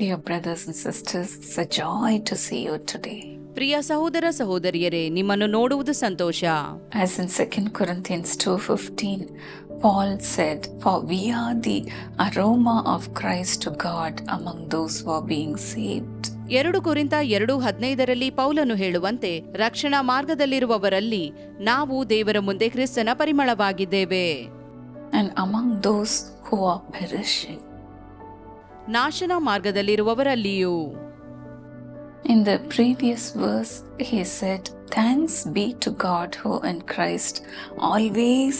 Dear brothers and sisters, it's a joy to see you today. ಪ್ರಿಯ ಸಹೋದರ ಸಹೋದರಿಯರೇ ನಿಮ್ಮನ್ನು ನೋಡುವುದು ಸಂತೋಷ As in 2 Corinthians 2:15, Paul said, "For we are the aroma of Christ to God among those who are being saved." ಎರಡು ಕುರಿತ ಎರಡು ಹದಿನೈದರಲ್ಲಿ ಪೌಲನು ಹೇಳುವಂತೆ ರಕ್ಷಣಾ ಮಾರ್ಗದಲ್ಲಿರುವವರಲ್ಲಿ ನಾವು ದೇವರ ಮುಂದೆ ಕ್ರಿಸ್ತನ ಪರಿಮಳವಾಗಿದ್ದೇವೆ and among those who are perishing. ನಾಶನ ಮಾರ್ಗದಲ್ಲಿರುವವರಲ್ಲಿಯೂ. In the previous verse he said Thanks be to God who in Christ always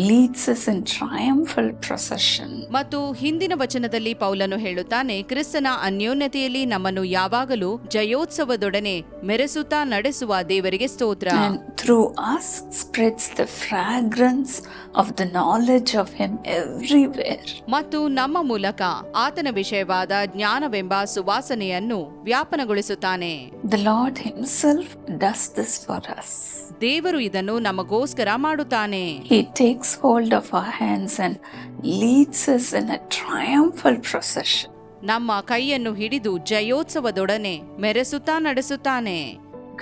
leads us in triumphal procession. ಮತ್ತು ಹಿಂದಿನ ವಚನದಲ್ಲಿ ಪೌಲನು ಹೇಳುತ್ತಾನೆ ಕ್ರಿಸ್ತನ ಅನ್ಯೋನ್ಯತೆಯಲ್ಲಿ ನಮ್ಮನ್ನು ಯಾವಾಗಲೂ ಜಯೋತ್ಸವದೊಡನೆ ಮೆರೆಸುತ್ತಾ ನಡೆಸುವ ದೇವರಿಗೆ ಸ್ತೋತ್ರ And through us spreads the fragrance of the knowledge of Him everywhere. ಮತ್ತು ನಮ್ಮ ಮೂಲಕ ಆತನ ವಿಷಯವಾದ ಜ್ಞಾನವೆಂಬ ಸುವಾಸನೆಯನ್ನು ವ್ಯಾಪನಗೊಳಿಸುತ್ತಾನೆ The Lord Himself does this for us. ದೇವರು ಇದನ್ನು ನಮಗೋಸ್ಕರ ಮಾಡುತ್ತಾನೆ He takes hold of our hands and leads us in a triumphal procession. ನಮ್ಮ ಕೈಯನ್ನು ಹಿಡಿದು ಜಯೋತ್ಸವದೊಡನೆ ಮೆರೆಸುತ್ತಾ ನಡೆಸುತ್ತಾನೆ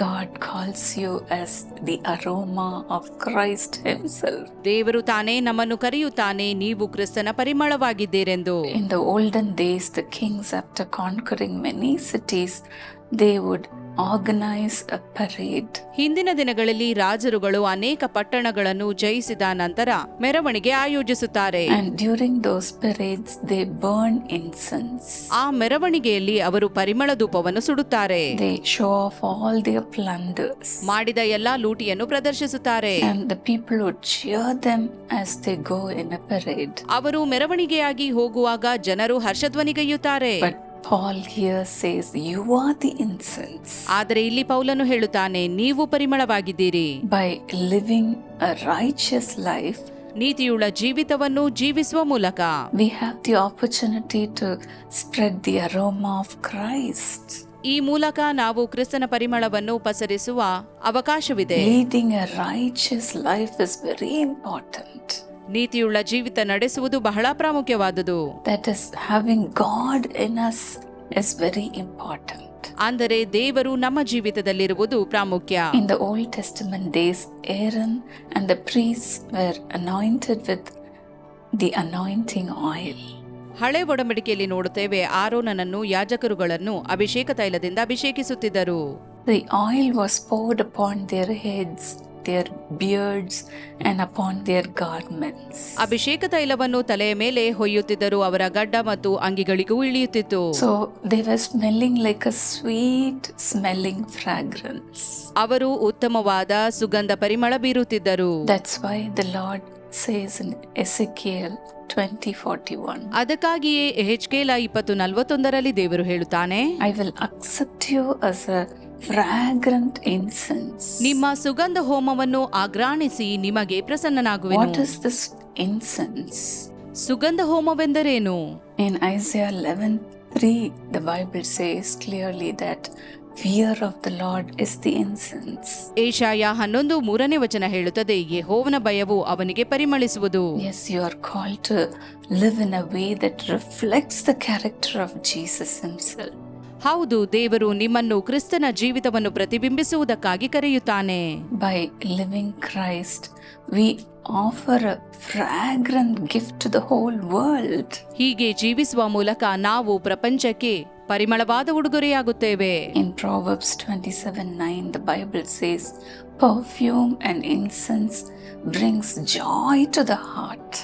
God calls you as the aroma of Christ Himself. ದೇವರು ತಾನೇ ನಮ್ಮನ್ನು ಕರೆಯುತ್ತಾನೆ ನೀವು ಕ್ರಿಸ್ತನ ಪರಿಮಳವಾಗಿದ್ದೀರೆಂದು In the olden days, the kings, after conquering many cities, they would organise a parade ಹಿಂದಿನ ದಿನಗಳಲ್ಲಿ ರಾಜರುಗಳು ಅನೇಕ ಪಟ್ಟಣಗಳನ್ನು ಜಯಿಸಿದ ನಂತರ ಮೆರವಣಿಗೆ ಆಯೋಜಿಸುತ್ತಾರೆ. During those parades they burn incense ಆ ಮೆರವಣಿಗೆಯಲ್ಲಿ ಅವರು ಪರಿಮಳ ಧೂಪವನ್ನು ಸುಡುತ್ತಾರೆ. They off all the plunders ಮಾಡಿದ ಎಲ್ಲಾ ಲೂಟಿಯನ್ನು ಪ್ರದರ್ಶಿಸುತ್ತಾರೆ. The people would them as they go in a parade ಅವರು ಮೆರವಣಿಗೆಯಾಗಿ ಹೋಗುವಾಗ ಜನರು ಹರ್ಷಧ್ವನಿಗೈಯುತ್ತಾರೆ. Paul here says, You are the incense. ಆದರೆ ಇಲ್ಲಿ ಪೌಲನು ಹೇಳುತ್ತಾನೆ ನೀವು ಪರಿಮಳವಾಗಿದ್ದೀರಿ By living a righteous life, ನೀತಿಯುಳ್ಳ ಜೀವಿತವನ್ನು ಜೀವಿಸುವ ಮೂಲಕ we have the opportunity to spread the aroma of Christ. ಈ ಮೂಲಕ ನಾವು ಕ್ರಿಸ್ತನ ಪರಿಮಳವನ್ನು ಪಸರಿಸುವ ಅವಕಾಶವಿದೆ Leading a righteous life is very important. ನೀತಿಯುಳ್ಳ ಜೀವಿತ ನಡೆಸುವುದು ಬಹಳ ಪ್ರಾಮುಖ್ಯವಾದುದು. That is having God in us is very important ಅಂದರೆ ದೇವರು ನಮ್ಮ ಜೀವಿತದಲ್ಲಿರುವುದು ಪ್ರಾಮುಖ್ಯ. In the old ಟೆಸ್ಟಮನ್ days Aaron and the priests were anointed with the anointing oil ಹಳೆ ಬೊಡಂಬಡಿಕೆಯಲ್ಲಿ ನೋಡುತ್ತೇವೆ ಆರೋನನನ್ನು ಯಾಜಕರುಗಳನ್ನು ಅಭಿಷೇಕ ತೈಲದಿಂದ ಅಭಿಷೇಕಿಸುತ್ತಿದ್ದರು. The oil was poured upon on their heads their beards, and upon their garments. ಅಭಿಷೇಕ ತೈಲವನ್ನು ತಲೆಯ ಮೇಲೆ ಹೊಯ್ಯುತ್ತಿದ್ದರು ಅವರ ಗಡ್ಡ ಮತ್ತು ಅಂಗಿಗಳಿಗೂ ಇಳಿಯುತ್ತಿತ್ತು So they were smelling like a sweet smelling fragrance. ಅವರು ಉತ್ತಮವಾದ ಸುಗಂಧ ಪರಿಮಳ ಬೀರುತ್ತಿದ್ದರು That's why the Lord says in Ezekiel 20:41, ಅದಕ್ಕಾಗಿಯೇ ಎಹೆಚ್ಕೇಲ ಇಪ್ಪತ್ತು ನಲವತ್ತೊಂದರಲ್ಲಿ ದೇವರು ಹೇಳುತ್ತಾನೆ I will accept you as a fragrant incense. ನಿಮ್ಮ ಸುಗಂಧ ಹೋಮವನ್ನು ಆಗ್ರಾಣಿಸಿ ನಿಮಗೆ What ಪ್ರಸನ್ನನಾಗುವೆನು is this incense? ಸುಗಂಧ ಹೋಮವೆಂದರೇನು In Isaiah 11:3, the Bible says clearly that fear of the Lord is the incense. Yeshaya ಹನ್ನೊಂದು ಮೂರನೇ ವಚನ ಹೇಳುತ್ತದೆ ಯೆಹೋವನ ಭಯವು ಅವನಿಗೆ ಪರಿಮಳಿಸುವುದು Yes, you are called to live in a way that reflects the character of Jesus Himself. ಹೌದು ದೇವರು ನಿಮ್ಮನ್ನು ಕ್ರಿಸ್ತನ ಜೀವಿತವನ್ನು ಪ್ರತಿಬಿಂಬಿಸುವುದಕ್ಕಾಗಿ ಕರೆಯುತ್ತಾನೆ. By living Christ we offer fragrant gift to the whole world ಹೀಗೆ ಜೀವಿಸುವ ಮೂಲಕ ನಾವು ಪ್ರಪಂಚಕ್ಕೆ ಪರಿಮಳವಾದ ಉಡುಗೊರೆಯಾಗುತ್ತೇವೆ. In Proverbs 27:9 the Bible says perfume and incense brings joy to the heart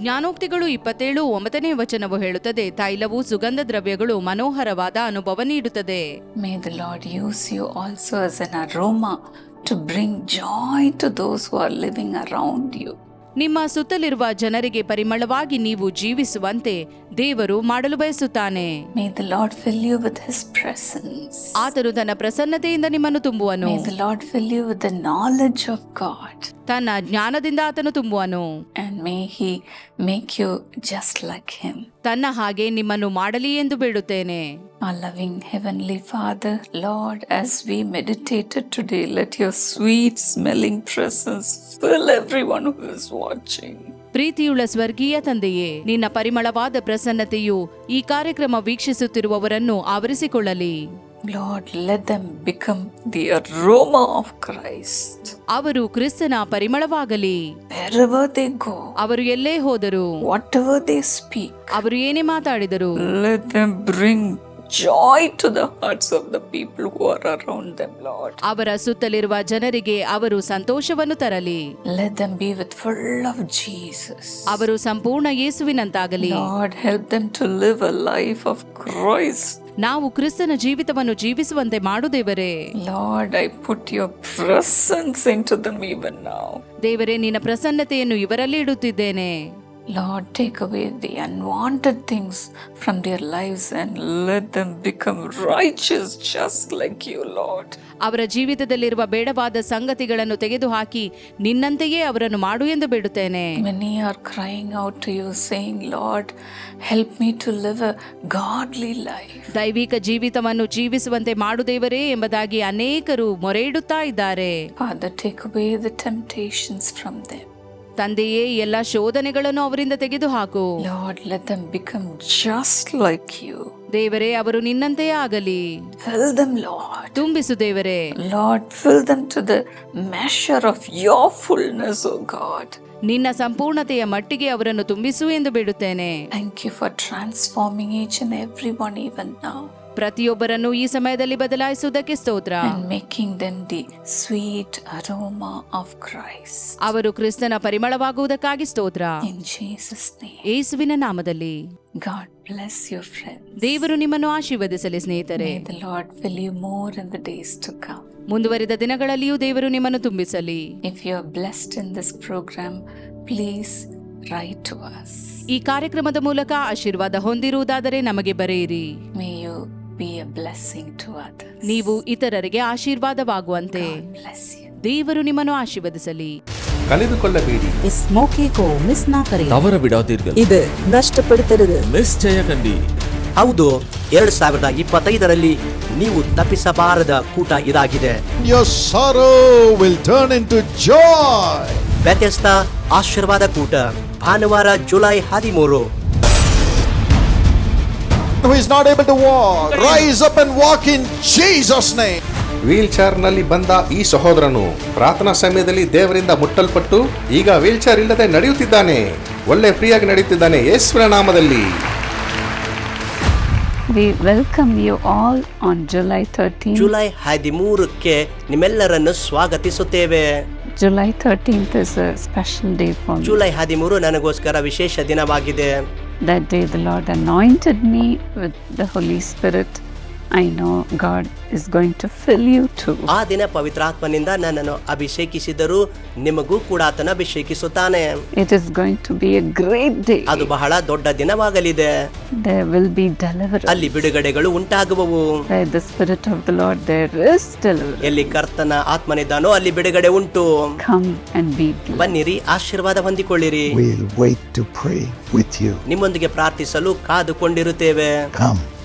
ಜ್ಞಾನೋಕ್ತಿಗಳು ಇಪ್ಪತ್ತೇಳು ಒಂಬತ್ತನೇ ವಚನವು ಹೇಳುತ್ತದೆ, ತೈಲವು ಸುಗಂಧ ದ್ರವ್ಯಗಳು ಮನೋಹರವಾದ ಅನುಭವ ನೀಡುತ್ತದೆ. May the Lord use you also as an aroma to bring joy to those who are living around you ನಿಮ್ಮ ಸುತ್ತಲಿರುವ ಜನರಿಗೆ ಪರಿಮಳವಾಗಿ ನೀವು ಜೀವಿಸುವಂತೆ ದೇವರು ಮಾಡಲು ಬಯಸುತ್ತಾನೆ. ಆತನು ತನ್ನ ಪ್ರಸನ್ನತೆಯಿಂದ ನಿಮ್ಮನ್ನು ತುಂಬುವನು. ಆಫ್ ತನ್ನ ಜ್ಞಾನದಿಂದ ಆತನು ತುಂಬುವನು. May make you just like him ತನ್ನ ಹಾಗೆ ನಿಮ್ಮನ್ನು ಮಾಡಲಿ ಎಂದು ಬಿಡುತ್ತೇನೆ. ಆ loving heavenly Father Lord as we meditated today let your sweet smelling presence fill everyone who is watching ಪ್ರೀತಿಯುಳ್ಳ ಸ್ವರ್ಗೀಯ ತಂದೆಯೇ ನಿನ್ನ ಪರಿಮಳವಾದ ಪ್ರಸನ್ನತೆಯು ಈ ಕಾರ್ಯಕ್ರಮ ವೀಕ್ಷಿಸುತ್ತಿರುವವರನ್ನು ಆವರಿಸಿಕೊಳ್ಳಲಿ. Lord, let them become the aroma of Christ. ಅವರು ಕ್ರಿಸ್ತನ ಪರಿಮಳವಾಗಲಿ Wherever they go, ಅವರು ಎಲ್ಲೇ ಹೋದರು whatever they speak, ಅವರು ಏನೇ ಮಾತಾಡಿದರು let them bring joy to the hearts of the people who are around them, Lord. ಅವರ ಸುತ್ತಲಿರುವ ಜನರಿಗೆ ಅವರು ಸಂತೋಷವನ್ನು ತರಲಿ Let them be with full of Jesus. ಅವರು ಸಂಪೂರ್ಣ ಯೇಸುವಿನಂತಾಗಲಿ Lord, help them to live a life of Christ. ನಾವು ಕ್ರಿಸ್ತನ ಜೀವಿತವನ್ನು ಜೀವಿಸುವಂತೆ ಮಾಡುದೇವರೇ Lord, I put your presence into them even now. ದೇವರೇ ನಿನ್ನ ಪ್ರಸನ್ನತೆಯನ್ನು ಇವರಲ್ಲಿ ಇಡುತ್ತಿದ್ದೇನೆ Lord, take away the unwanted things from their lives and let them become righteous just like you, Lord. ಅವರ ಜೀವಿತದಲ್ಲಿರುವ ಬೇಡವಾದ ಸಂಗತಿಗಳನ್ನು ತೆಗೆದುಹಾಕಿ ನಿನ್ನಂತೆಯೇ ಅವರನ್ನು ಮಾಡು ಎಂದು ಬಿಡುತ್ತೇನೆ Many are crying out to you, saying, Lord, help me to live a godly life. ದೈವಿಕ ಜೀವಿತವನ್ನು ಜೀವಿಸುವಂತೆ ಮಾಡು ದೇವರೇ ಎಂಬುದಾಗಿ ಅನೇಕರು ಮೊರೆ ಇಡುತ್ತಾ ಇದ್ದಾರೆ Father, take away the temptations from them. ತಂದೆಯೇ ಎಲ್ಲ ಶೋಧನೆಗಳನ್ನು ಅವರಿಂದ ತೆಗೆದುಹಾಕು Lord, let them become just like you. ದೇವರೇ ಅವರು ನಿನ್ನಂತೆಯೇ ಆಗಲಿ Fill them, Lord. ತುಂಬಿಸು ದೇವರೇ Lord fill them to the measure of your fullness, O God. ನಿನ್ನ ಸಂಪೂರ್ಣತೆಯ ಮಟ್ಟಿಗೆ ಅವರನ್ನು ತುಂಬಿಸು ಎಂದು ಬಿಡುತ್ತೇನೆ. ಟ್ರಾನ್ಸ್ಫಾರ್ಮಿಂಗ್ ಪ್ರತಿಯೊಬ್ಬರನ್ನು ಈ ಸಮಯದಲ್ಲಿ ಬದಲಾಯಿಸುವುದಕ್ಕೆ ಸ್ತೋತ್ರ. Making the sweet aroma of Christ ಅವರು ಕ್ರಿಸ್ತನ ಪರಿಮಳವಾಗುವುದಕ್ಕಾಗಿ ಸ್ತೋತ್ರ. ಏಸುವಿನ ನಾಮದಲ್ಲಿ. God bless your friends. ದೇವರು ನಿಮ್ಮನ್ನು ಆಶೀರ್ವದಿಸಲಿ ಸ್ನೇಹಿತರೆ May the Lord fill you more in the days to come. ಮುಂದುವರಿದ ದಿನಗಳಲ್ಲಿಯೂ ದೇವರು ನಿಮ್ಮನ್ನು ತುಂಬಿಸಲಿ If you are blessed in this program, please write to us. ಈ ಕಾರ್ಯಕ್ರಮದ ಮೂಲಕ ಆಶೀರ್ವಾದ ಹೊಂದಿರುವುದಾದರೆ ನಮಗೆ ಬರೆಯಿರಿ May you be a blessing to others. ನೀವು ಇತರರಿಗೆ ಆಶೀರ್ವಾದವಾಗುವಂತೆ bless you. ದೇವರು ನಿಮ್ಮನ್ನು ಆಶೀರ್ವದಿಸಲಿ ಕಳೆದುಕೊಳ್ಳಬೇಡಿ இஸ் மோகே கோ மிஸ் நா கரே தவற விடாதீர்கள் இது ನಷ್ಟಪಡುತ್ತಿರುವುದು ಮಿಸ್ ಹೌದು ಎರಡ್ ಸಾವಿರದ ಇಪ್ಪತ್ತೈದರಲ್ಲಿ ನೀವು ತಪ್ಪಿಸಬಾರದ ಕೂಟ ಇದಾಗಿದೆ Your sorrow will turn into joy. ಆಶೀರ್ವಾದ ಕೂಟ ಭಾನುವಾರ ಜುಲೈ ಹದಿಮೂರು Who is not able to walk, rise up and walk in Jesus' name. ವೀಲ್ ಚೇರ್ನಲ್ಲಿ ಬಂದ ಈ ಸಹೋದರನು ಪ್ರಾರ್ಥನಾ ಸಮಯದಲ್ಲಿ ದೇವರಿಂದ ಮುಟ್ಟಲ್ಪಟ್ಟು ಈಗ ವೀಲ್ ಚೇರ್ ಇಲ್ಲದೆ ನಡೆಯುತ್ತಿದ್ದಾನೆ ಒಳ್ಳೆ ಫ್ರೀಯಾಗಿ ನಡೆಯುತ್ತಿದ್ದಾನೆ ಯೇಸುವಿನ ನಾಮದಲ್ಲಿ we welcome you all on July 13th. July ಹದಿಮೂರಕ್ಕೆ ನಿಮ್ಮೆಲ್ಲರನ್ನು ಸ್ವಾಗತಿಸುತ್ತೇವೆ July 13th is a special day for me. July ಹದಿಮೂರು ನನಗೋಸ್ಕರ ವಿಶೇಷ ದಿನವಾಗಿದೆ That day, the Lord anointed me with the Holy Spirit. I know God is going to fill you too. ಆ ದಿನ ಪವಿತ್ರಾತ್ಮನಿಂದ ನನ್ನನ್ನು ಅಭಿಷೇಕಿಸಿದರು ನಿಮಗೂ ಕೂಡ ಆತನ ಅಭಿಷೇಕಿಸುತ್ತಾನೆ It is going to be a great day. ಅದು ಬಹಳ ದೊಡ್ಡ ದಿನವಾಗಲಿದೆ There will be deliverance. ಅಲ್ಲಿ ಬಿಡುಗಡೆಗಳು ಉಂಟಾಗುವವು Where the Spirit of the Lord, there is deliverance. ಎಲ್ಲಿ ಕರ್ತನ ಆತ್ಮನಿದ್ದಾನೋ ಅಲ್ಲಿ ಬಿಡುಗಡೆ ಉಂಟು Come and be blessed. ಬನ್ನಿರಿ ಆಶೀರ್ವಾದ ಹೊಂದಿಕೊಳ್ಳಿರಿ We'll wait to pray with you. ನಿಮ್ಮೊಂದಿಗೆ ಪ್ರಾರ್ಥಿಸಲು ಕಾದುಕೊಂಡಿರುತ್ತೇವೆ Come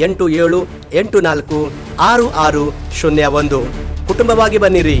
ಎಂಟು ಏಳು ಎಂಟು ನಾಲ್ಕು ಆರು ಆರು ಶೂನ್ಯ ಒಂದು. ಕುಟುಂಬವಾಗಿ ಬನ್ನಿರಿ.